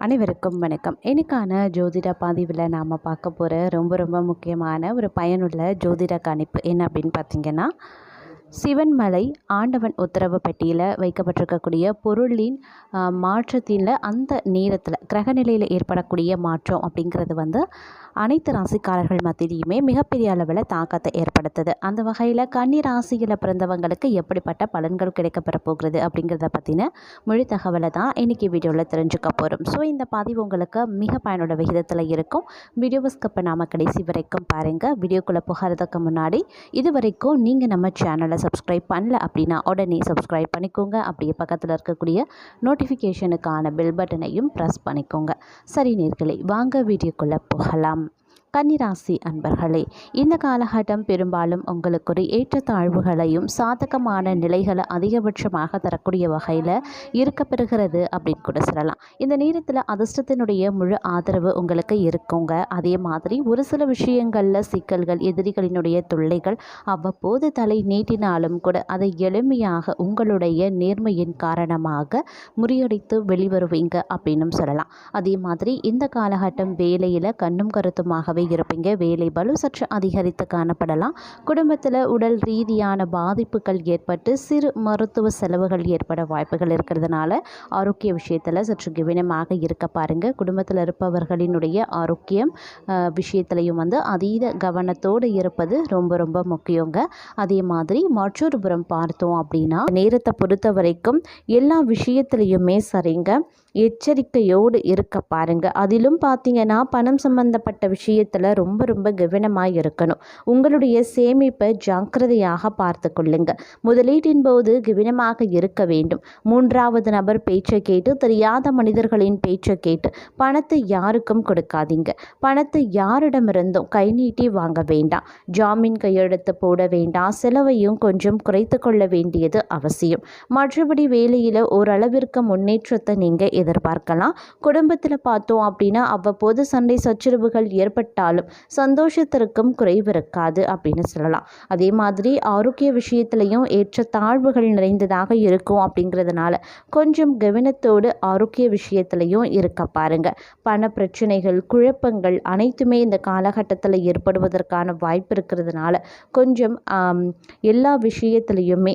அனைவருக்கும் வணக்கம். எனக்கான ஜோதிட பதிவில் நாம் பார்க்க போகிற ரொம்ப ரொம்ப முக்கியமான ஒரு பயனுள்ள ஜோதிட கணிப்பு என்ன அப்படின்னு பார்த்தீங்கன்னா சிவன்மலை ஆண்டவன் உத்தரவு பெட்டியில் வைக்கப்பட்டிருக்கக்கூடிய பொருளின் ஆ, மாற்றத்தில் அந்த நேரத்தில் கிரகநிலையில் ஏற்படக்கூடிய மாற்றம் அப்படிங்கிறது வந்து அனைத்து ராசிக்காரர்கள் மத்தியிலையுமே மிகப்பெரிய அளவில் தாக்கத்தை ஏற்படுத்துது. அந்த வகையில் கன்னி ராசியில் பிறந்தவங்களுக்கு எப்படிப்பட்ட பலன்கள் கிடைக்கப்பெற போகிறது அப்படிங்கிறத பற்றின மொழி தகவலை தான் இன்றைக்கி வீடியோவில் தெரிஞ்சுக்க போகிறோம் ஸோ இந்த பதிவு உங்களுக்கு மிக பயனுள்ள விகிதத்தில் இருக்கும். வீடியோவை ஸ்கப்பை நாம கடைசி வரைக்கும் பாருங்கள் வீடியோக்குள்ளே புகாரதுக்கு முன்னாடி இது வரைக்கும் நீங்கள் நம்ம சேனலை சப்ஸ்கிரைப் பண்ணல அப்படின்னா உடனே சப்ஸ்கிரைப் பண்ணிக்கோங்க. அப்படியே பக்கத்தில் இருக்கக்கூடிய நோட்டிஃபிகேஷனுக்கான பெல் பட்டனையும் ப்ரெஸ் பண்ணிக்கோங்க. சரி நேர்களை வாங்க வீடியோக்குள்ளே போகலாம். கன்னிராசி அன்பர்களே இந்த காலகட்டம் பெரும்பாலும் உங்களுக்கு ஒரு ஏற்றத்தாழ்வுகளையும் சாதகமான நிலைகளை அதிகபட்சமாக தரக்கூடிய வகையில் இருக்கப்பெறுகிறது அப்படின்னு கூட சொல்லலாம். இந்த நேரத்தில் அதிர்ஷ்டத்தினுடைய முழு ஆதரவு உங்களுக்கு இருக்குங்க. அதே மாதிரி ஒரு சில விஷயங்களில் சிக்கல்கள் எதிரிகளினுடைய தொல்லைகள் அவ்வப்போது தலை நீட்டினாலும் கூட அதை எளிமையாக உங்களுடைய நேர்மையின் காரணமாக முறியடித்து வெளிவருவீங்க அப்படின்னும் சொல்லலாம். அதே மாதிரி இந்த காலகட்டம் வேலையில் கண்ணும் கருத்துமாகவே இருப்பீங்க. வேலை பலு சற்று அதிகரித்து காணப்படலாம். குடும்பத்தில் உடல் ரீதியான பாதிப்புகள் ஏற்பட்டு சிறு மருத்துவ செலவுகள் ஏற்பட வாய்ப்புகள் இருக்கிறதுனால ஆரோக்கிய விஷயத்தில் சற்று கவனமாக இருக்க பாருங்கள் குடும்பத்தில் இருப்பவர்களினுடைய ஆரோக்கியம் விஷயத்திலையும் விஷயத்துலையும் வந்து அதீத கவனத்தோடு இருப்பது ரொம்ப ரொம்ப முக்கியங்க. அதே மாதிரி மற்றொரு புறம் பார்த்தோம் அப்படின்னா நேரத்தை பொறுத்த வரைக்கும் எல்லா விஷயத்துலையுமே சரிங்க. எச்சரிக்கையோடு இருக்க பாருங்கள் அதிலும் பார்த்தீங்கன்னா பணம் சம்பந்தப்பட்ட விஷயத்தில் ரொம்ப ரொம்ப கவனமாக இருக்கணும். உங்களுடைய சேமிப்பை ஜாக்கிரதையாக பார்த்து கொள்ளுங்க. முதலீட்டின் போது கவனமாக இருக்க வேண்டும். மூன்றாவது நபர் பேச்சை கேட்டு தெரியாத மனிதர்களின் பேச்சை கேட்டு பணத்தை யாருக்கும் கொடுக்காதீங்க. பணத்தை யாரிடமிருந்தும் கை நீட்டி வாங்க வேண்டாம். ஜாமீன் கையெழுத்து போட வேண்டாம். செலவையும் கொஞ்சம் குறைத்து கொள்ள வேண்டியது அவசியம். மற்றபடி வேலையில் ஓரளவிற்கு முன்னேற்றத்தை நீங்கள் எதிர்பார்க்கலாம். குடும்பத்தில் பார்த்தோம் அப்படின்னா அவ்வப்போது சண்டை சச்சரவுகள் ஏற்பட்டாலும் சந்தோஷத்திற்கும் குறைவு இருக்காது அப்படின்னு சொல்லலாம். அதே மாதிரி ஆரோக்கிய விஷயத்திலையும் ஏற்ற தாழ்வுகள் நிறைந்ததாக இருக்கும் அப்படிங்கிறதுனால கொஞ்சம் கவனத்தோடு ஆரோக்கிய விஷயத்திலையும் இருக்க பாருங்கள் பண பிரச்சனைகள் குழப்பங்கள் அனைத்துமே இந்த காலகட்டத்தில் ஏற்படுவதற்கான வாய்ப்பு இருக்கிறதுனால கொஞ்சம் எல்லா விஷயத்திலையுமே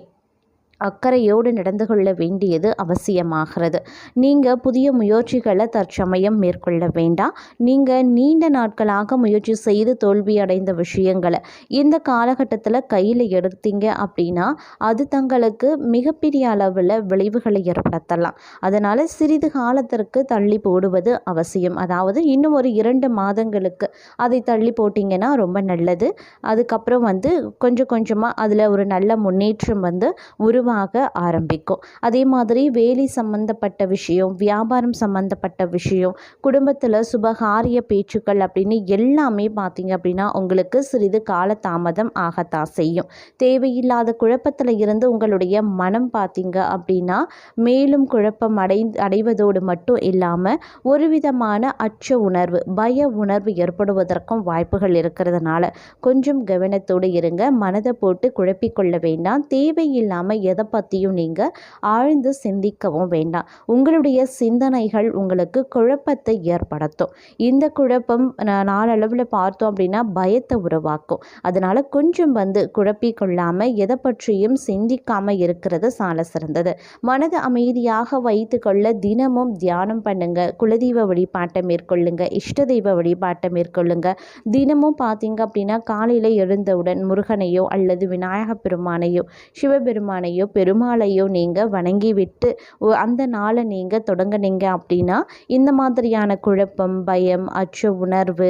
அக்கறையோடு நடந்து கொள்ள வேண்டியது அவசியமாகிறது. நீங்கள் புதிய முயற்சிகளை தற்சமயம் மேற்கொள்ள வேண்டாம். நீங்கள் நீண்ட நாட்களாக முயற்சி செய்து தோல்வி அடைந்த விஷயங்களை இந்த காலகட்டத்தில் கையில் எடுத்தீங்க அப்படின்னா அது தங்களுக்கு மிகப்பெரிய அளவில் விளைவுகளை ஏற்படுத்தலாம். அதனால் சிறிது காலத்திற்கு தள்ளி போடுவது அவசியம். அதாவது இன்னும் ஒரு இரண்டு மாதங்களுக்கு அதை தள்ளி போட்டிங்கன்னா ரொம்ப நல்லது. அதுக்கப்புறம் வந்து கொஞ்சம் கொஞ்சமாக அதில் ஒரு நல்ல முன்னேற்றம் வந்து உருவாக ஆரம்பிக்கும். அதே மாதிரி வேலை சம்பந்தப்பட்ட விஷயம் வியாபாரம் சம்பந்தப்பட்ட விஷயம் குடும்பத்தில் சுபகாரிய பேச்சுக்கள் அப்படின்னு எல்லாமே பார்த்தீங்க அப்படின்னா உங்களுக்கு சிறிது கால தாமதம் ஆகத்தான் செய்யும். தேவையில்லாத குழப்பத்தில் இருந்து உங்களுடைய மனம் பார்த்தீங்க அப்படின்னா மேலும் குழப்பம் அடை அடைவதோடு மட்டும் இல்லாமல் ஒரு விதமான அச்ச உணர்வு பய உணர்வு ஏற்படுவதற்கும் வாய்ப்புகள் இருக்கிறதுனால கொஞ்சம் கவனத்தோடு இருங்க. மனதை போட்டு குழப்பிக்கொள்ள வேண்டாம். தேவையில்லாமல் எதை பற்றியும் நீங்கள் ஆழ்ந்து சிந்திக்கவும் வேண்டாம். உங்களுடைய சிந்தனைகள் உங்களுக்கு குழப்பத்தை ஏற்படுத்தும். இந்த குழப்பம் நாளளவில் பார்த்தோம் அப்படின்னா பயத்தை உருவாக்கும். அதனால் கொஞ்சம் வந்து குழப்பிக்கொள்ளாமல் எதை பற்றியும் சிந்திக்காமல் இருக்கிறது சால சிறந்தது. மனது அமைதியாக வைத்துக்கொள்ள தினமும் தியானம் பண்ணுங்க. குலதெய்வ வழிபாட்டை மேற்கொள்ளுங்க. இஷ்ட தெய்வ வழிபாட்டை மேற்கொள்ளுங்க. தினமும் பார்த்தீங்க அப்படின்னா காலையில் எழுந்தவுடன் முருகனையோ அல்லது விநாயக பெருமானையோ சிவபெருமானையோ பெருமாளையோ நீங்கள் வணங்கிவிட்டு அந்த நாளை நீங்கள் தொடங்குனீங்க அப்படின்னா இந்த மாதிரியான குழப்பம் பயம் அச்ச உணர்வு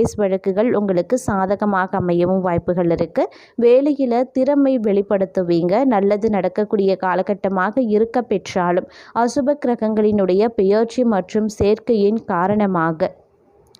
கேஸ் வழக்குகள் உங்களுக்கு சாதகமாக அமையவும் வாய்ப்புகள் இருக்குது வேலையில் திறமை வெளிப்படுத்துவீங்க. நல்லது நடக்கக்கூடிய காலகட்டமாக இருக்க பெற்றாலும் அசுப கிரகங்களினுடைய பெயர்ச்சி மற்றும் சேர்க்கையின் காரணமாக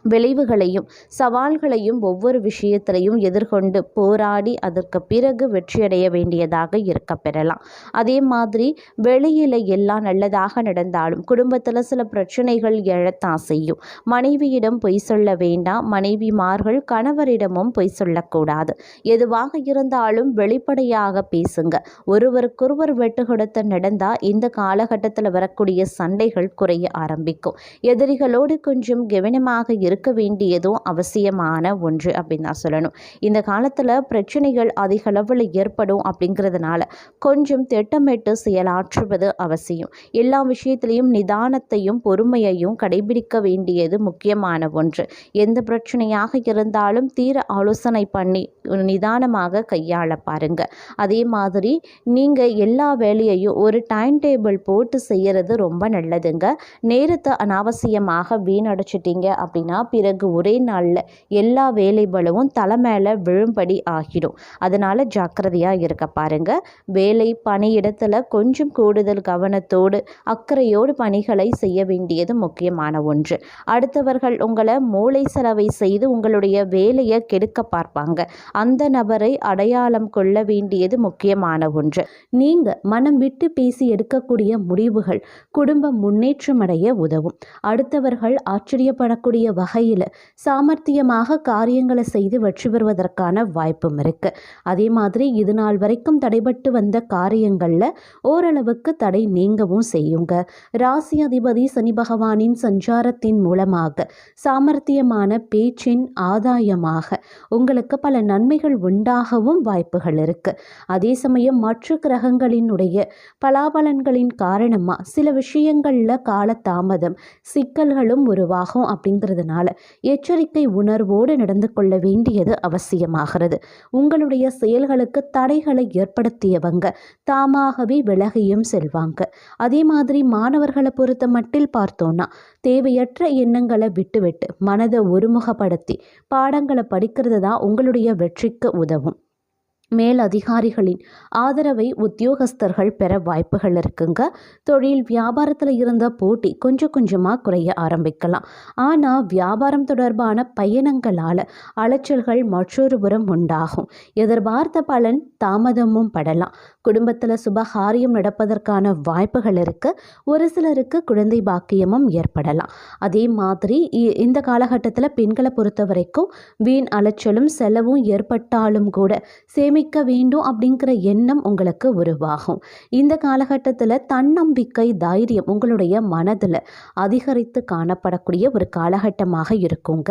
விளைவுகளையும் சவால்களையும் ஒவ்வொரு விஷயத்திலையும் எதிர்கொண்டு போராடி அதற்கு பிறகு வெற்றியடைய வேண்டியதாக இருக்க பெறலாம். அதே மாதிரி வெளியில் எல்லாம் நல்லதாக நடந்தாலும் குடும்பத்தில் சில பிரச்சனைகள் எழத்தான் செய்யும். மனைவியிடம் பொய் சொல்ல வேண்டாம் மனைவிமார்கள் கணவரிடமும் பொய் சொல்லக்கூடாது. எதுவாக இருந்தாலும் வெளிப்படையாக பேசுங்க. ஒருவருக்கொருவர் வெட்டு கொடுத்து நடந்தால் இந்த காலகட்டத்தில் வரக்கூடிய சண்டைகள் குறைய ஆரம்பிக்கும். எதிரிகளோடு கொஞ்சம் கவனமாக இருக்க வேண்டியதும் அவசியமான ஒன்று அப்படின்னு தான் சொல்லணும். இந்த காலத்தில் பிரச்சனைகள் அதிக அளவில் ஏற்படும் அப்படிங்கிறதுனால கொஞ்சம் திட்டமிட்டு செயலாற்றுவது அவசியம். எல்லா விஷயத்திலையும் நிதானத்தையும் பொறுமையையும் கடைபிடிக்க வேண்டியது முக்கியமான ஒன்று. எந்த பிரச்சனையாக இருந்தாலும் தீர ஆலோசனை பண்ணி நிதானமாக கையாள பாருங்க. அதே மாதிரி நீங்கள் எல்லா வேலையையும் ஒரு டைம் டேபிள் போட்டு செய்கிறது ரொம்ப நல்லதுங்க. நேரத்தை அனாவசியமாக வீணடிச்சிட்டிங்க அப்படின்னா பிறகு ஒரே நாளில் எல்லா வேலை பலவும் தலை மேலே விழும்படி ஆகிடும். அதனால் ஜாக்கிரதையாக இருக்க பாருங்க. வேலை பணியிடத்தில் கொஞ்சம் கூடுதல் கவனத்தோடு அக்கறையோடு பணிகளை செய்ய வேண்டியது முக்கியமான ஒன்று. அடுத்தவர்கள் உங்களை மூளை செலவை செய்து உங்களுடைய வேலையை கெடுக்க பார்ப்பாங்க. அந்த நபரை அடையாளம் கொள்ள வேண்டியது முக்கியமான ஒன்று. நீங்கள் மனம் விட்டு பேசி எடுக்கக்கூடிய முடிவுகள் குடும்ப முன்னேற்றம் அடைய உதவும். அடுத்தவர்கள் ஆச்சரியப்படக்கூடிய வகையில் சாமர்த்தியமாக காரியங்களை செய்து வெற்றி பெறுவதற்கான வாய்ப்பும் இருக்குது அதே மாதிரி இது நாள் வரைக்கும் தடைபட்டு வந்த காரியங்களில் ஓரளவுக்கு தடை நீங்கவும் செய்யுங்க. ராசி அதிபதி சனி பகவானின் சஞ்சாரத்தின் மூலமாக சாமர்த்தியமான பேச்சின் ஆதாயமாக உங்களுக்கு பல நன்மைகள் உண்டாகவும் வாய்ப்புகள் இருக்குது அதே சமயம் மற்ற கிரகங்களினுடைய பலாபலன்களின் காரணமாக சில விஷயங்களில் காலதாமதம் சிக்கல்களும் உருவாகும் அப்படிங்கிறதுனால எச்சரிக்கை உணர்வோடு நடந்து கொள்ள வேண்டியது அவசியமாகிறது. உங்களுடைய செயல்களுக்கு தடைகளை ஏற்படுத்தியவங்க தாமாகவே விலகியும் செல்வாங்க. அதே மாதிரி மாணவர்களை பொறுத்த மட்டில் பார்த்தோன்னா தேவையற்ற எண்ணங்களை விட்டுவிட்டு மனதை ஒருமுகப்படுத்தி பாடங்களை படிக்கிறது தான் உங்களுடைய வெற்றிக்கு உதவும். மேல் அதிகாரிகளின் ஆதரவை உத்தியோகஸ்தர்கள் பெற வாய்ப்புகள் இருக்குங்க. தொழில் வியாபாரத்தில் இருந்த போட்டி கொஞ்சம் கொஞ்சமாக குறைய ஆரம்பிக்கலாம். ஆனால் வியாபாரம் தொடர்பான பயணங்களால் அலைச்சல்கள் மற்றொரு புறம் உண்டாகும். எதிர்பார்த்த பலன் தாமதமும் படலாம். குடும்பத்தில் சுபகாரியம் நடப்பதற்கான வாய்ப்புகள் இருக்குது ஒரு சிலருக்கு குழந்தை பாக்கியமும் ஏற்படலாம். அதே மாதிரி இந்த காலகட்டத்தில் பெண்களை பொறுத்த வரைக்கும் வீண் அலைச்சலும் செலவும் ஏற்பட்டாலும் கூட சேமிக்க வேண்டும் அப்படிங்கிற எண்ணம் உங்களுக்கு உருவாகும். இந்த காலகட்டத்தில் தன்னம்பிக்கை தைரியம் உங்களுடைய மனதில் அதிகரித்து காணப்படக்கூடிய ஒரு காலகட்டமாக இருக்குங்க.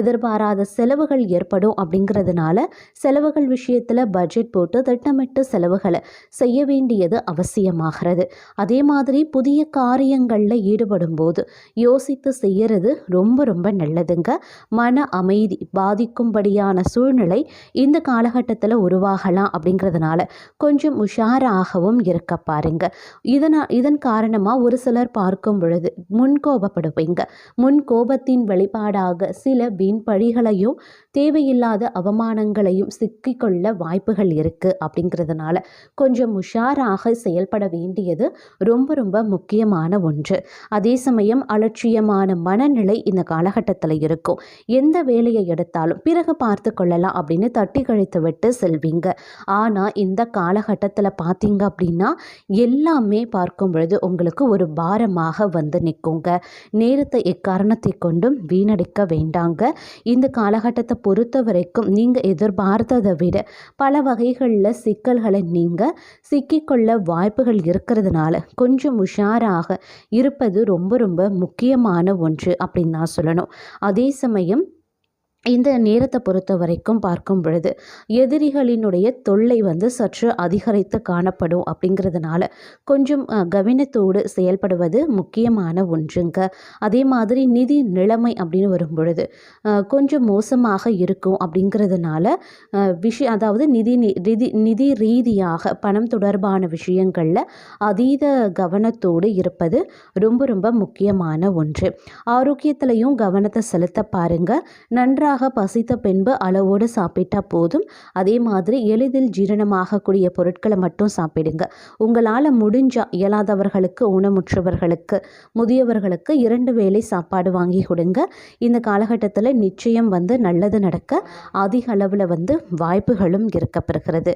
எதிர்பாராத செலவுகள் ஏற்படும் அப்படிங்கிறதுனால செலவுகள் விஷயத்தில் பட்ஜெட் போட்டு திட்டமிட்டு செலவுகளை செய்ய வேண்டியது அவசியமாகிறது. அதே மாதிரி புதிய காரியங்களில் ஈடுபடும் போது யோசித்து செய்யறது ரொம்ப ரொம்ப நல்லதுங்க. மன அமைதி பாதிக்கும்படியான சூழ்நிலை இந்த காலகட்டத்தில் உருவாகலாம் அப்படிங்கிறதுனால கொஞ்சம் உஷாராகவும் இருக்க பாருங்க. இதனால் இதன் காரணமாக ஒரு சிலர் பார்க்கும் பொழுது முன் கோபப்படுவீங்க. முன் கோபத்தின் வெளிப்பாடாக சில வீண் பழிகளையும் தேவையில்லாத அவமானங்களையும் சிக்கிக்கொள்ள வாய்ப்புகள் இருக்குது அப்படிங்கிறதுனால கொஞ்சம் உஷாராக செயல்பட வேண்டியது ரொம்ப ரொம்ப முக்கியமான ஒன்று. அதே சமயம் அலட்சியமான மனநிலை இந்த காலகட்டத்தில் இருக்கும். எந்த வேலையை எடுத்தாலும் பிறகு பார்த்து கொள்ளலாம் அப்படின்னு தட்டி கழித்து விட்டு செல்வீங்க. ஆனால் இந்த காலகட்டத்தில் பார்த்தீங்க அப்படின்னா எல்லாமே பார்க்கும் பொழுது உங்களுக்கு ஒரு பாரமாக வந்து நிற்குங்க நேரத்தை எக்காரணத்தை கொண்டும் வீணடிக்க வேண்டாங்க. இந்த காலகட்டத்தை பொறுத்த வரைக்கும் நீங்கள் எதிர்பார்த்ததை விட பல வகைகளில் சிக்கல்களை நீங்கள் சிக்கிக்கொள்ள வாய்ப்புகள் இருக்கிறதுனால கொஞ்சம் உஷாராக இருப்பது ரொம்ப ரொம்ப முக்கியமான ஒன்று அப்படின்னு தான் சொல்லணும். அதே சமயம் இந்த நேரத்தை பொறுத்த வரைக்கும் பார்க்கும் பொழுது எதிரிகளினுடைய தொல்லை வந்து சற்று அதிகரித்து காணப்படும் அப்படிங்கிறதுனால கொஞ்சம் கவனத்தோடு செயல்படுவது முக்கியமான ஒன்றுங்க. அதே மாதிரி நிதி நிலைமை அப்படின்னு வரும் பொழுது கொஞ்சம் மோசமாக இருக்கும் அப்படிங்கிறதுனால விஷய விஷயம் அதாவது நிதி நி- நிதி நிதி ரீதியாக பணம் தொடர்பான விஷயங்களில் அதீத கவனத்தோடு இருப்பது ரொம்ப ரொம்ப முக்கியமான ஒன்று. ஆரோக்கியத்திலையும் கவனத்தை செலுத்த பாருங்க. நன்றாக நன்றாக பசித்த பின்பு அளவோடு சாப்பிட்டா போதும். அதே மாதிரி எளிதில் ஜீரணமாகக்கூடிய பொருட்களை மட்டும் சாப்பிடுங்க. உங்களால் முடிஞ்சால் இயலாதவர்களுக்கு ஊனமுற்றவர்களுக்கு முதியவர்களுக்கு இரண்டு வேளை சாப்பாடு வாங்கி கொடுங்க. இந்த காலகட்டத்தில் நிச்சயம் வந்து நல்லது நடக்க அதிக அளவில் வந்து வாய்ப்புகளும் இருக்கப்படுகிறது